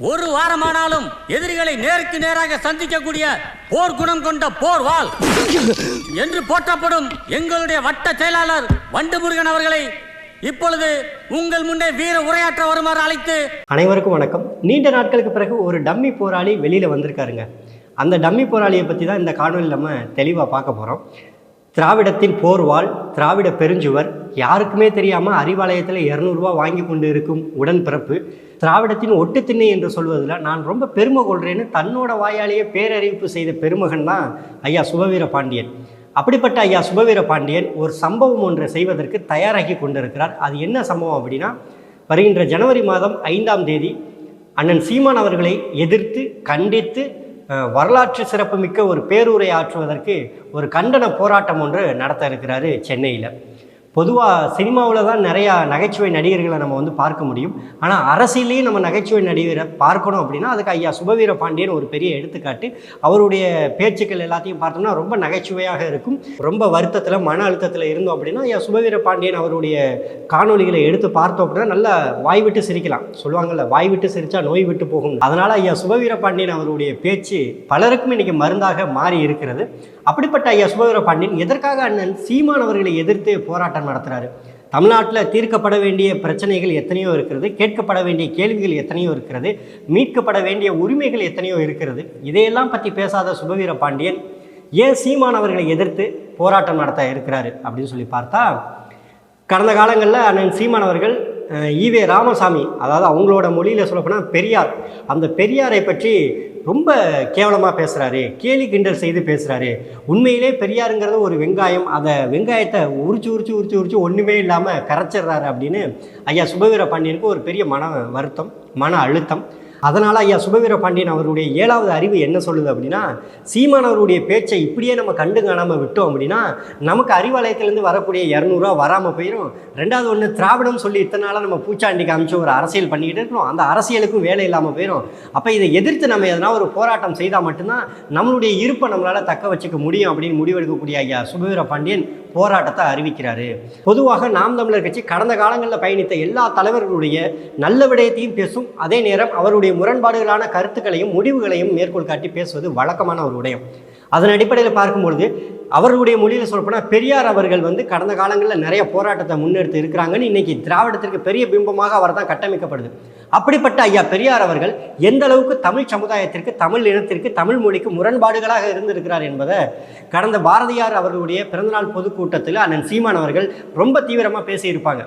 ஒரு வாரமானாலும் எதிரிகளை நேருக்கு நேராக சந்திக்கக்கூடிய போர் குணம் கொண்ட போர் வால் என்று போற்றப்படும் எங்களுடைய வட்ட செயலாளர் வண்டுமுருகன் அவர்களை இப்பொழுது உங்கள் முன்னே வீர உரையாற்ற வருமாறு அழைத்து அனைவருக்கும் வணக்கம். நீண்ட நாட்களுக்கு பிறகு ஒரு டம்மி போராளி வெளியில் வந்திருக்காருங்க. அந்த டம்மி போராளியை பற்றி தான் இந்த காணொலியில் நம்ம தெளிவாக பார்க்க போகிறோம் திராவிடத்தின் போர்வாள் திராவிட பெருஞ்சுவர் யாருக்குமே தெரியாமல் அறிவாலயத்தில் இரநூறுவா வாங்கி கொண்டு இருக்கும் உடன்பிறப்பு திராவிடத்தின் ஒட்டு திண்ணை என்று சொல்வதில் நான் ரொம்ப பெருமை கொள்கிறேன்னு தன்னோட வாயாலேயே பேரறிவிப்பு செய்த பெருமகன் தான் ஐயா சுபவீர பாண்டியன். அப்படிப்பட்ட ஐயா சுபவீர பாண்டியன் ஒரு சம்பவம் ஒன்றை செய்வதற்கு தயாராகி கொண்டிருக்கிறார். அது என்ன சம்பவம் அப்படின்னா வருகின்ற ஜனவரி மாதம் ஐந்தாம் தேதி அண்ணன் சீமான் அவர்களை எதிர்த்து கண்டித்து வரலாற்று சிறப்புமிக்க ஒரு பேருரை ஆற்றுவதற்கு ஒரு கண்டன போராட்டம் ஒன்று நடத்த இருக்கிறாரு சென்னையில். பொதுவாக சினிமாவில் தான் நிறையா நகைச்சுவை நடிகர்களை நம்ம வந்து பார்க்க முடியும். ஆனால் அரசியலையும் நம்ம நகைச்சுவை நடிகரை பார்க்கணும் அப்படின்னா அதுக்கு ஐயா சுபவீர பாண்டியன் ஒரு பெரிய எடுத்துக்காட்டு. அவருடைய பேச்சுக்கள் எல்லாத்தையும் பார்த்தோம்னா ரொம்ப நகைச்சுவையாக இருக்கும். ரொம்ப வருத்தத்தில் மன அழுத்தத்தில் இருந்தோம் அப்படின்னா ஐயா சுபவீர பாண்டியன் அவருடைய காணொளிகளை எடுத்து பார்த்தோம் அப்படின்னா நல்லா வாய் விட்டு சிரிக்கலாம். சொல்லுவாங்கல்ல வாய் விட்டு சிரித்தா நோய் விட்டு போகும் அதனால் ஐயா சுபவீர பாண்டியன் அவருடைய பேச்சு பலருக்கும் இன்றைக்கி மருந்தாக மாறி இருக்கிறது. அப்படிப்பட்ட ஐயா சுபவீர பாண்டியன் எதற்காக அண்ணன் சீமானவர்களை எதிர்த்து போராட்டம் நடத்துகிறாரு தமிழ்நாட்டில் தீர்க்கப்பட வேண்டிய பிரச்சனைகள் எத்தனையோ இருக்கிறது கேட்கப்பட வேண்டிய கேள்விகள் எத்தனையோ இருக்கிறது மீட்கப்பட வேண்டிய உரிமைகள் எத்தனையோ இருக்கிறது. இதையெல்லாம் பற்றி பேசாத சுபவீர பாண்டியன் ஏன் சீமான் அவர்களை எதிர்த்து போராட்டம் நடத்த இருக்கிறாரு அப்படின்னு சொல்லி பார்த்தா கடந்த காலங்களில் அண்ணன் சீமான் அவர்கள் ஈவே ராமசாமி அதாவது அவங்களோட மொழியில் சொல்லப்போனால் பெரியார் அந்த பெரியாரை பற்றி ரொம்ப கேவலமாக பேசுகிறாரு கேலி கிண்டல் செய்து பேசுகிறாரு உண்மையிலே பெரியாருங்கிறது ஒரு வெங்காயம். அதை வெங்காயத்தை உரிச்சு உரிச்சு உரிச்சு உரிச்சு ஒன்றுமே இல்லாமல் கரைச்சிடுறாரு அப்படின்னு ஐயா சுபவீர பாண்டியனுக்கு ஒரு பெரிய மன வருத்தம் மன அழுத்தம். அதனால் ஐயா சுபவீர பாண்டியன் அவருடைய ஏழாவது அறிவு என்ன சொல்லுது அப்படின்னா சீமான் அவருடைய பேச்சை இப்படியே நம்ம கண்டு காணாமல் விட்டோம் அப்படின்னா நமக்கு அறிவாலயத்திலேருந்து வரக்கூடிய இரநூறுவா வராமல் போயிடும் ரெண்டாவது ஒன்று திராவிடம் சொல்லி இத்தனை நாளாக நம்ம பூச்சாண்டிக்கு காமிச்சு ஒரு அரசியல் பண்ணிக்கிட்டு இருக்கிறோம் அந்த அரசியலுக்கும் வேலை இல்லாமல் போயிடும் அப்போ இதை எதிர்த்து நம்ம எதனா ஒரு போராட்டம் செய்தால் மட்டும்தான் நம்மளுடைய இருப்பை நம்மளால் தக்க வச்சுக்க முடியும் அப்படின்னு முடிவெடுக்கக்கூடிய ஐயா சுபவீர பாண்டியன் போராட்டத்தை அறிவிக்கிறாரு. பொதுவாக நாம் தமிழர் கட்சி கடந்த காலங்களில் பயணித்த எல்லா தலைவர்களுடைய நல்ல விடயத்தையும் பேசும். அதே நேரம் அவருடைய முரண்பாடுகளான கருத்துக்களையும் முடிவுகளையும் மேற்கோள் காட்டி பேசுவது வழக்கமான ஒரு விடயம் அதன் அடிப்படையில் பார்க்கும்பொழுது அவர்களுடைய மொழியில் சொல்லப்போனால் பெரியார் அவர்கள் வந்து கடந்த காலங்களில் நிறைய போராட்டத்தை முன்னெடுத்து இருக்கிறாங்கன்னு இன்னைக்கு திராவிடத்திற்கு பெரிய பிம்பமாக அவர் தான் கட்டமைக்கப்படுது. அப்படிப்பட்ட ஐயா பெரியார் அவர்கள் எந்த அளவுக்கு தமிழ் சமுதாயத்திற்கு தமிழ் இனத்திற்கு தமிழ் மொழிக்கு முரண்பாடுகளாக இருந்திருக்கிறார் என்பதை கடந்த பாரதியார் அவர்களுடைய பிறந்தநாள் பொதுக்கூட்டத்தில் அண்ணன் சீமான் அவர்கள் ரொம்ப தீவிரமாக பேசியிருப்பாங்க.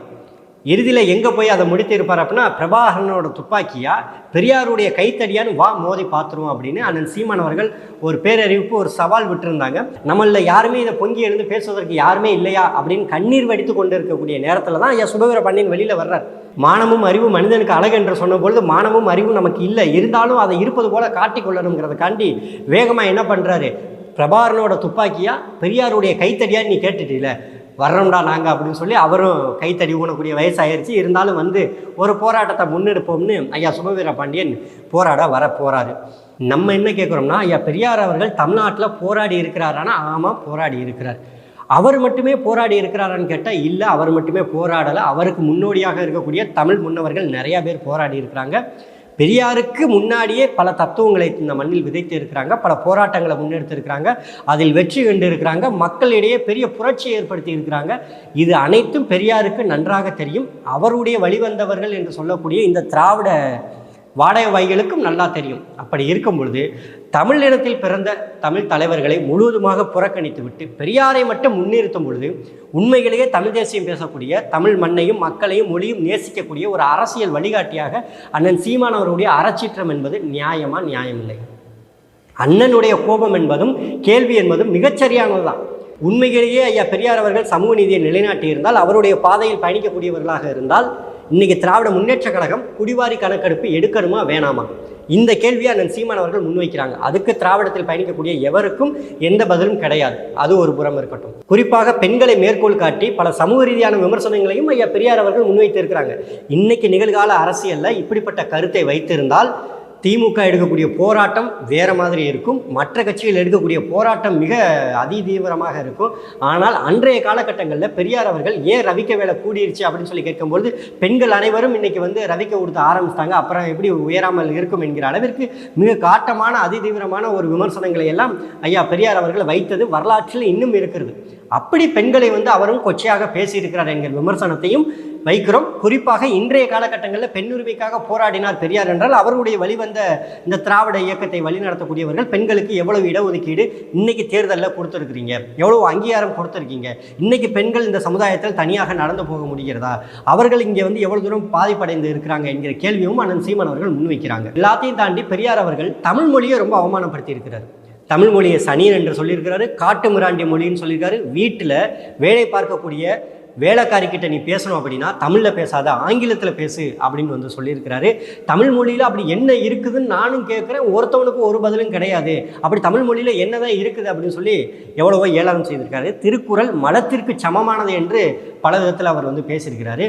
இறுதியில் எங்கே போய் அதை முடித்திருப்பார் அப்படின்னா பிரபாகரனோட துப்பாக்கியா பெரியாருடைய கைத்தடியான்னு வா மோதி பார்த்துருவோம் அப்படின்னு அண்ணன் சீமான் அவர்கள் ஒரு பேரறிவிப்பு ஒரு சவால் விட்டுருந்தாங்க. நம்மளில் யாருமே இதை பொங்கி எழுந்து பேசுவதற்கு யாருமே இல்லையா அப்படின்னு கண்ணீர் வடித்து கொண்டு இருக்கக்கூடிய நேரத்தில் தான் ஐயா சுபவீர பாண்டியன் வெளியில் வர்றார். மானமும் அறிவு மனிதனுக்கு அழகு என்று சொன்ன பொழுது மானமும் அறிவும் நமக்கு இல்லை. இருந்தாலும் அதை இருப்பது போல காட்டிக்கொள்ளணுங்கிறதுக்காண்டி வேகமாக என்ன பண்ணுறாரு பிரபாகரனோட துப்பாக்கியா பெரியாருடைய கைத்தடியா நீ கேட்டுட்டீல வர்றோம்டா நாங்கள் அப்படின்னு சொல்லி அவரும் கைத்தடி ஊனக்கூடிய வயசாயிருச்சு. இருந்தாலும் வந்து ஒரு போராட்டத்தை முன்னெடுப்போம்னு ஐயா சுபவீர பாண்டியன் போராட வர போகிறாரு நம்ம என்ன கேட்குறோம்னா ஐயா பெரியார் அவர்கள் தமிழ்நாட்டில் போராடி இருக்கிறாரானா ஆமாம் போராடி இருக்கிறார். அவர் மட்டுமே போராடி இருக்கிறாரான்னு கேட்டால் இல்லை அவர் மட்டுமே போராடலை. அவருக்கு முன்னோடியாக இருக்கக்கூடிய தமிழ் முன்னவர்கள் நிறையா பேர் போராடி இருக்கிறாங்க. பெரியாருக்கு முன்னாடியே பல தத்துவங்களை இந்த மண்ணில் விதைத்து இருக்கிறாங்க பல போராட்டங்களை முன்னெடுத்திருக்கிறாங்க அதில் வெற்றி கண்டு இருக்கிறாங்க மக்களிடையே பெரிய புரட்சியை ஏற்படுத்தி இருக்கிறாங்க இது அனைத்தும் பெரியாருக்கு நன்றாக தெரியும். அவருடைய வழிவந்தவர்கள் என்று சொல்லக்கூடிய இந்த திராவிட வாடகை வாய்களுக்கும் நல்லா தெரியும். அப்படி இருக்கும் பொழுது தமிழ் இனத்தில் பிறந்த தமிழ் தலைவர்களை முழுவதுமாக புறக்கணித்து விட்டு பெரியாரை மட்டும் முன்னிறுத்தும் பொழுது உண்மையிலேயே தமிழ் தேசியம் பேசக்கூடிய தமிழ் மண்ணையும் மக்களையும் மொழியும் நேசிக்கக்கூடிய ஒரு அரசியல் வழிகாட்டியாக அண்ணன் சீமான் அவருடைய அறச்சீற்றம் என்பது நியாயமா நியாயமில்லை. அண்ணனுடைய கோபம் என்பதும் கேள்வி என்பதும் மிகச்சரியானதுதான் உண்மையிலேயே ஐயா பெரியார் அவர்கள் சமூக நீதியை நிலைநாட்டியிருந்தால் அவருடைய பாதையில் பயணிக்கக்கூடியவர்களாக இருந்தால் இன்னைக்கு திராவிட முன்னேற்ற கழகம் குடிவாரி கணக்கெடுப்பு எடுக்கணுமா வேணாமா? இந்த கேள்வியை அண்ணன் சீமான் அவர்கள் முன்வைக்கிறாங்க. அதுக்கு திராவிடத்தில் பயணிக்கக்கூடிய எவருக்கும் எந்த பதிலும் கிடையாது. அது ஒரு புறம் இருக்கட்டும். குறிப்பாக பெண்களை மேற்கோள் காட்டி பல சமூக ரீதியான விமர்சனங்களையும் ஐயா பெரியார் அவர்கள் முன்வைத்திருக்கிறாங்க. இன்னைக்கு நிகழ்கால அரசியலில் இப்படிப்பட்ட கருத்தை வைத்திருந்தால் திமுக எடுக்கக்கூடிய போராட்டம் வேறு மாதிரி இருக்கும். மற்ற கட்சிகள் எடுக்கக்கூடிய போராட்டம் மிக அதிதீவிரமாக இருக்கும். ஆனால் அன்றைய காலகட்டங்களில் பெரியார் அவர்கள் ஏன் ரவிக்க வேலை கூடிருச்சு அப்படின்னு சொல்லி கேட்கும்பொழுது பெண்கள் அனைவரும் இன்னைக்கு வந்து ரவிக்க கொடுத்து ஆரம்பிச்சிட்டாங்க. அப்புறம் எப்படி உயராமல் இருக்கும் என்கிற அளவிற்கு மிக காட்டமான அதிதீவிரமான ஒரு விமர்சனங்களை எல்லாம் ஐயா பெரியார் அவர்கள் வைத்தது. வரலாற்றில் இன்னும் இருக்கிறது. அப்படி பெண்களை வந்து அவரும் கொச்சையாக பேசியிருக்கிறார் என்கிற விமர்சனத்தையும் வைக்கிறோம். குறிப்பாக இன்றைய காலகட்டங்களில் பெண் உரிமைக்காக போராடினார் பெரியார் என்றால் அவருடைய வழிவந்த இந்த திராவிட இயக்கத்தை வழிநடத்தக்கூடியவர்கள் பெண்களுக்கு எவ்வளவு இடஒதுக்கீடு இன்னைக்கு தேர்தலில் கொடுத்துருக்கிறீங்க? எவ்வளவு அங்கீகாரம் கொடுத்துருக்கீங்க? இன்னைக்கு பெண்கள் இந்த சமுதாயத்தில் தனியாக நடந்து போக முடிகிறதா? அவர்கள் இங்கே வந்து எவ்வளவு தூரம் பாதிப்படைந்து இருக்கிறாங்க என்கிற கேள்வியும் அண்ணன் சீமான் அவர்கள் முன்வைக்கிறாங்க எல்லாத்தையும் தாண்டி பெரியார் அவர்கள் தமிழ் மொழியை ரொம்ப அவமானப்படுத்தி இருக்கிறார் தமிழ் மொழியை சனியன் என்று சொல்லியிருக்கிறாரு காட்டு மிராண்டி மொழின்னு சொல்லியிருக்காரு. வீட்டில் வேலை பார்க்கக்கூடிய வேலைக்காரிக்கிட்ட நீ பேசணும் அப்படின்னா தமிழில் பேசாத ஆங்கிலத்தில் பேசு அப்படின்னு வந்து சொல்லியிருக்கிறாரு. தமிழ் மொழியில் அப்படி என்ன இருக்குதுன்னு நானும் கேட்குறேன் ஒருத்தவனுக்கும் ஒரு பதிலும் கிடையாது. அப்படி தமிழ் மொழியில் என்னதான் இருக்குது அப்படின்னு சொல்லி எவ்வளவோ ஏளனம் செய்திருக்காரு. திருக்குறள் மலத்திற்கு சமமானது என்று பல விதத்தில் அவர் வந்து பேசியிருக்கிறாரு.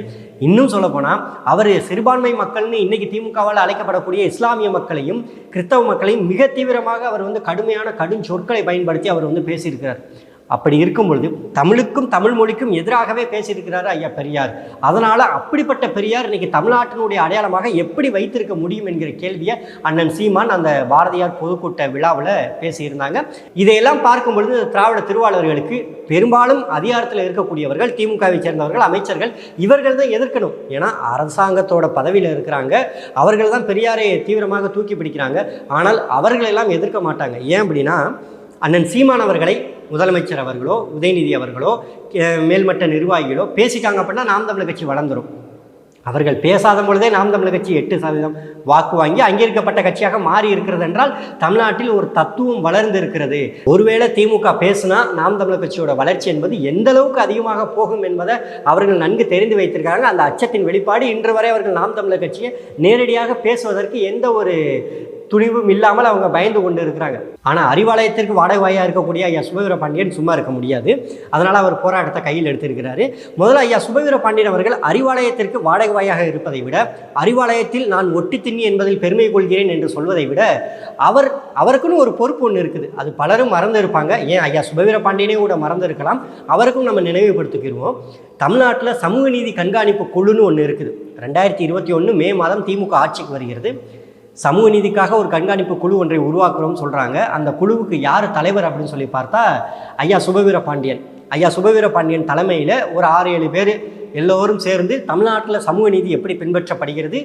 இன்னும் சொல்லப்போனால் அவர் சிறுபான்மை மக்கள்னு இன்னைக்கு திமுகவால் அழைக்கப்படக்கூடிய இஸ்லாமிய மக்களையும் கிறிஸ்தவ மக்களையும் மிக தீவிரமாக அவர் வந்து கடுமையான கடும் சொற்களை பயன்படுத்தி அவர் வந்து பேசியிருக்கிறார். அப்படி இருக்கும் பொழுது தமிழுக்கும் தமிழ் மொழிக்கும் எதிராகவே பேசியிருக்கிறாரு ஐயா பெரியார். அதனால் அப்படிப்பட்ட பெரியார் இன்னைக்கு தமிழ்நாட்டினுடைய அடையாளமாக எப்படி வைத்திருக்க முடியும் என்கிற கேள்வியை அண்ணன் சீமான் அந்த பாரதியார் பொதுக்கூட்ட விழாவில் பேசியிருந்தாங்க. இதையெல்லாம் பார்க்கும் பொழுது திராவிட திருவாளர்களுக்கு பெரும்பாலும் அதிகாரத்தில் இருக்கக்கூடியவர்கள் திமுகவை சேர்ந்தவர்கள் அமைச்சர்கள் இவர்கள் தான் எதிர்க்கணும். ஏன்னா அரசாங்கத்தோட பதவியில் இருக்கிறாங்க. அவர்கள் தான் பெரியாரை தீவிரமாக தூக்கி பிடிக்கிறாங்க. ஆனால் அவர்களெல்லாம் எதிர்க்க மாட்டாங்க. ஏன் அப்படின்னா அண்ணன் சீமான் அவர்களை முதலமைச்சர் அவர்களோ உதயநிதி அவர்களோ மேல்மட்ட நிர்வாகிகளோ பேசிட்டாங்க அப்படின்னா நாம் தமிழர் கட்சி வளர்ந்துரும். அவர்கள் பேசாத பொழுதே நாம் தமிழர் கட்சி எட்டு சதவீதம் வாக்கு வாங்கி அங்கீகரிக்கப்பட்ட கட்சியாக மாறி இருக்கிறது என்றால் தமிழ்நாட்டில் ஒரு தத்துவம் வளர்ந்து இருக்கிறது. ஒருவேளை திமுக பேசுனா நாம் தமிழர் கட்சியோட வளர்ச்சி என்பது எந்த அளவுக்கு அதிகமாக போகும் என்பதை அவர்கள் நன்கு தெரிந்து வைத்திருக்காங்க அந்த அச்சத்தின் வெளிப்பாடு இன்று வரை அவர்கள் நாம் தமிழர் கட்சியை நேரடியாக பேசுவதற்கு எந்த ஒரு துணிவும் இல்லாமல் அவங்க பயந்து கொண்டு இருக்கிறாங்க. ஆனால் அறிவாலயத்திற்கு வாடகை வாயாக இருக்கக்கூடிய ஐயா சுபவீர பாண்டியன் சும்மா இருக்க முடியாது. அதனால் அவர் போராட்டத்தை கையில் எடுத்திருக்கிறாரு. முதல்ல ஐயா சுபவீர பாண்டியன் அவர்கள் அறிவாலயத்திற்கு வாடகை வாயாக இருப்பதை விட அறிவாலயத்தில் நான் ஒட்டி திண்ணி என்பதில் பெருமை கொள்கிறேன் என்று சொல்வதை விட அவர் அவருக்குன்னு ஒரு பொறுப்பு ஒன்று இருக்குது. அது பலரும் மறந்து இருப்பாங்க. ஏன் ஐயா சுபவீர பாண்டியனே கூட மறந்து இருக்கலாம். அவருக்கும் நம்ம நினைவுபடுத்திக்கிடுவோம் தமிழ்நாட்டில் சமூக நீதி கண்காணிப்பு குழுன்னு ஒன்று இருக்குது. ரெண்டாயிரத்தி இருபத்தி ஒன்று மே மாதம் திமுக ஆட்சிக்கு வருகிறது. சமூக நீதிக்காக ஒரு கண்காணிப்பு குழு ஒன்றை உருவாக்குறோம்னு சொல்கிறாங்க அந்த குழுவுக்கு யார் தலைவர் அப்படின்னு சொல்லி பார்த்தா ஐயா சுபவீர பாண்டியன். ஐயா சுபவீர பாண்டியன் தலைமையில் ஒரு ஆறு ஏழு பேர் எல்லோரும் சேர்ந்து தமிழ்நாட்டில் சமூக நீதி எப்படி பின்பற்றப்படுகிறது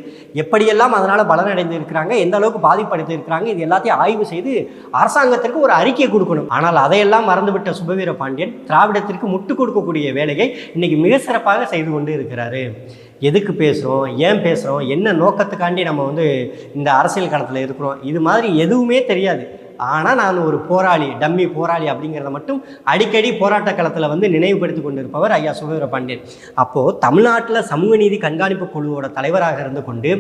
எப்படியெல்லாம் அதனால் பலனடைந்து இருக்கிறாங்க எந்த அளவுக்கு பாதிப்படைந்து இருக்கிறாங்க இது எல்லாத்தையும் ஆய்வு செய்து அரசாங்கத்திற்கு ஒரு அறிக்கை கொடுக்கணும். ஆனால் அதையெல்லாம் மறந்துவிட்ட சுபவீர பாண்டியன் திராவிடத்திற்கு முட்டு கொடுக்கக்கூடிய வேலையை இன்னைக்கு மிக சிறப்பாக செய்து கொண்டு இருக்கிறாரு. எதுக்கு பேசுகிறோம் ஏன் பேசுகிறோம் என்ன நோக்கத்துக்காண்டி நம்ம வந்து இந்த அரசியல் களத்தில் இருக்கிறோம் இது மாதிரி எதுவுமே தெரியாது. ஆனால் நான் ஒரு போராளி டம்மி போராளி அப்படிங்கிறத மட்டும் அடிக்கடி போராட்ட களத்தில் வந்து நினைவுபடுத்தி கொண்டிருப்பவர் ஐயா சுகவீர பாண்டியன். அப்போது தமிழ்நாட்டில் சமூக நீதி கண்காணிப்பு குழுவோட தலைவராக இருந்து கொண்டு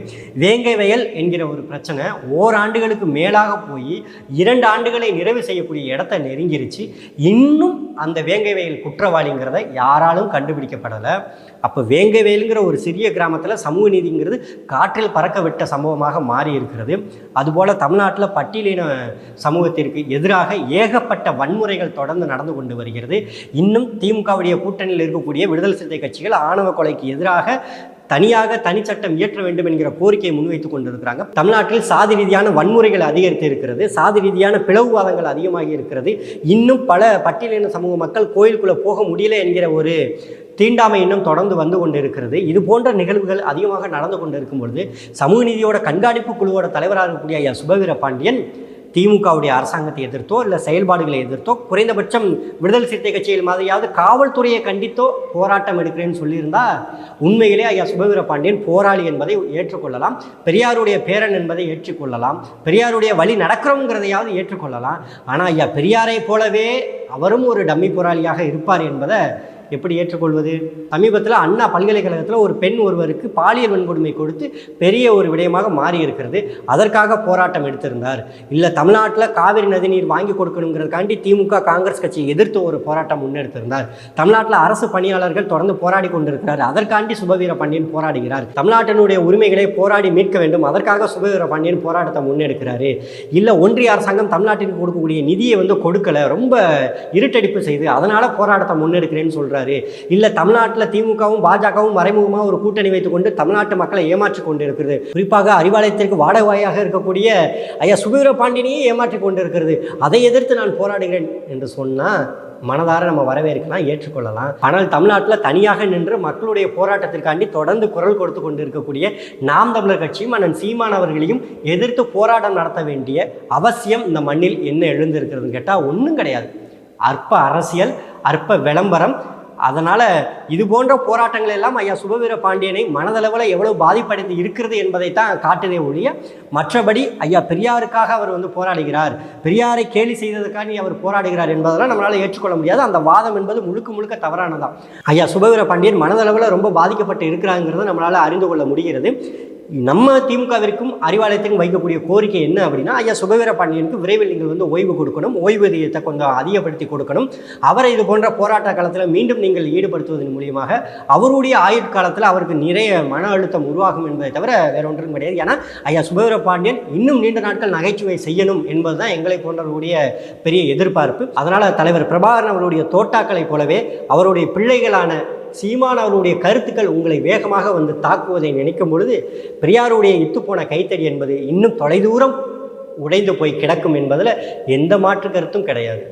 வேங்கை வயல் என்கிற ஒரு பிரச்சனை ஓராண்டுகளுக்கு மேலாக போய் இரண்டு ஆண்டுகளை நிறைவு செய்யக்கூடிய இடத்த நெருங்கிருச்சு. இன்னும் அந்த வேங்கை வயல் குற்றவாளிங்கிறத யாராலும் கண்டுபிடிக்கப்படலை. அப்போ வேங்கவேலுங்கிற ஒரு சிறிய கிராமத்தில் சமூக நீதிங்கிறது காற்றில் பறக்க விட்ட சம்பவமாக மாறி இருக்கிறது அதுபோல் தமிழ்நாட்டில் பட்டியலின சமூகத்திற்கு எதிராக ஏகப்பட்ட வன்முறைகள் தொடர்ந்து நடந்து கொண்டு வருகிறது. இன்னும் திமுகவுடைய கூட்டணியில் இருக்கக்கூடிய விடுதலை சிறுத்தை கட்சிகள் ஆணவ கொலைக்கு எதிராக தனியாக தனிச்சட்டம் இயற்ற வேண்டும் என்கிற கோரிக்கையை முன்வைத்துக் கொண்டிருக்கிறாங்க. தமிழ்நாட்டில் சாதி ரீதியான வன்முறைகள் அதிகரித்து இருக்கிறது. சாதி ரீதியான பிளவுவாதங்கள் அதிகமாகி இருக்கிறது. இன்னும் பல பட்டியலின சமூக மக்கள் கோயிலுக்குள்ளே போக முடியல என்கிற ஒரு தீண்டாமை இன்னும் தொடர்ந்து வந்து கொண்டு இருக்கிறது இது போன்ற நிகழ்வுகள் அதிகமாக நடந்து கொண்டு இருக்கும் பொழுது சமூக நீதியோட கண்காணிப்பு குழுவோட தலைவராக இருக்கக்கூடிய ஐயா சுபவீர பாண்டியன் திமுகவுடைய அரசாங்கத்தை எதிர்த்தோ இல்லை செயல்பாடுகளை எதிர்த்தோ குறைந்தபட்சம் விடுதலை சிறுத்தை கட்சிகள் மாதிரியாவது காவல்துறையை கண்டித்தோ போராட்டம் எடுக்கிறேன்னு சொல்லியிருந்தா உண்மையிலே ஐயா சுபவீர பாண்டியன் போராளி என்பதை ஏற்றுக்கொள்ளலாம் பெரியாருடைய பேரன் என்பதை ஏற்றுக்கொள்ளலாம் பெரியாருடைய வழி நடக்கிறோங்கிறதையாவது ஏற்றுக்கொள்ளலாம். ஆனால் ஐயா பெரியாரை போலவே அவரும் ஒரு டம்மி போராளியாக இருப்பார் என்பதை எப்படி ஏற்றுக்கொள்வது? சமீபத்தில் அண்ணா பல்கலைக்கழகத்தில் ஒரு பெண் ஒருவருக்கு பாலியல் வன்கொடுமை கொடுத்து பெரிய ஒரு விடயமாக மாறி இருக்கிறது அதற்காக போராட்டம் எடுத்திருந்தார். இல்லை தமிழ்நாட்டில் காவிரி நதிநீர் வாங்கி கொடுக்கணுங்கிறதுக்காண்டி திமுக காங்கிரஸ் கட்சியை எதிர்த்து ஒரு போராட்டம் முன்னெடுத்திருந்தார். தமிழ்நாட்டில் அரசு பணியாளர்கள் தொடர்ந்து போராடி கொண்டிருக்கிறார். அதற்காண்டி சுபவீர பாண்டியன் போராடுகிறார். தமிழ்நாட்டினுடைய உரிமைகளை போராடி மீட்க வேண்டும். அதற்காக சுபவீர பாண்டியன் போராட்டத்தை முன்னெடுக்கிறாரு. இல்லை ஒன்றிய அரசாங்கம் தமிழ்நாட்டிற்கு கொடுக்கக்கூடிய நிதியை வந்து கொடுக்கல. ரொம்ப இருட்டடிப்பு செய்து அதனால போராட்டத்தை முன்னெடுக்கிறேன்னு இருக்கிறாரு இல்லை தமிழ்நாட்டில் திமுகவும் பாஜகவும் மறைமுகமாக ஒரு கூட்டணி வைத்துக்கொண்டு தமிழ்நாட்டு மக்களை ஏமாற்றி கொண்டு இருக்கிறது குறிப்பாக அறிவாலயத்திற்கு வாடகையாக இருக்கக்கூடிய ஐயா சுபீர பாண்டியனையே ஏமாற்றி கொண்டு இருக்கிறது அதை எதிர்த்து நான் போராடுகிறேன் என்று சொன்னால் மனதார நம்ம வரவேற்கலாம் ஏற்றுக்கொள்ளலாம். ஆனால் தமிழ்நாட்டில் தனியாக நின்று மக்களுடைய போராட்டத்திற்காண்டி தொடர்ந்து குரல் கொடுத்து கொண்டு இருக்கக்கூடிய நாம் தமிழர் கட்சியும் அண்ணன் சீமான் அவர்களையும் எதிர்த்து போராட்டம் நடத்த வேண்டிய அவசியம் இந்த மண்ணில் என்ன எழுந்திருக்கிறதுன்னு கேட்டால் ஒன்றும் கிடையாது. அற்ப அரசியல் அற்ப விளம்பரம் அதனால் இது போன்ற போராட்டங்கள் எல்லாம் ஐயா சுபவீர பாண்டியனை மனதளவில் எவ்வளவு பாதிப்படைந்து இருக்கிறது என்பதை தான் காட்டுதே ஒழிய மற்றபடி ஐயா பெரியாருக்காக அவர் வந்து போராடுகிறார். பெரியாரை கேலி செய்ததற்காக அவர் போராடுகிறார் என்பதெல்லாம் நம்மளால் ஏற்றுக்கொள்ள முடியாது. அந்த வாதம் என்பது முழுக்க முழுக்க தவறானதான் ஐயா சுபவீர பாண்டியன் மனதளவில் ரொம்ப பாதிக்கப்பட்டு இருக்கிறாங்கிறது நம்மளால் அறிந்து கொள்ள முடிகிறது. நம்ம திமுகவிற்கும் அறிவாலயத்திற்கும் வைக்கக்கூடிய கோரிக்கை என்ன அப்படின்னா ஐயா சுபவீர பாண்டியனுக்கு விரைவில் நீங்கள் வந்து ஓய்வு கொடுக்கணும் ஓய்வூதியத்தை கொஞ்சம் அதிகப்படுத்தி கொடுக்கணும். அவரை இது போன்ற போராட்ட காலத்தில் மீண்டும் நீங்கள் ஈடுபடுத்துவதன் மூலியமாக அவருடைய ஆயுட்காலத்தில் அவருக்கு நிறைய மன அழுத்தம் உருவாகும் என்பதை தவிர வேற ஒன்றும் கிடையாது. ஏன்னா ஐயா சுபவீர பாண்டியன் இன்னும் நீண்ட நாட்கள் நகைச்சுவை செய்யணும் என்பதுதான் எங்களை போன்றவருடைய பெரிய எதிர்பார்ப்பு. அதனால் தலைவர் பிரபாகரன் அவருடைய தோட்டாக்களைப் போலவே அவருடைய பிள்ளைகளான சீமான் அவருடைய கருத்துக்கள் உங்களை வேகமாக வந்து தாக்குவதை நினைக்கும் பொழுது பெரியாருடைய இத்துப்போன கைத்தறி என்பது இன்னும் தொலைதூரம் உடைந்து போய் கிடக்கும் என்பதில் எந்த மாற்று கருத்தும் கிடையாது.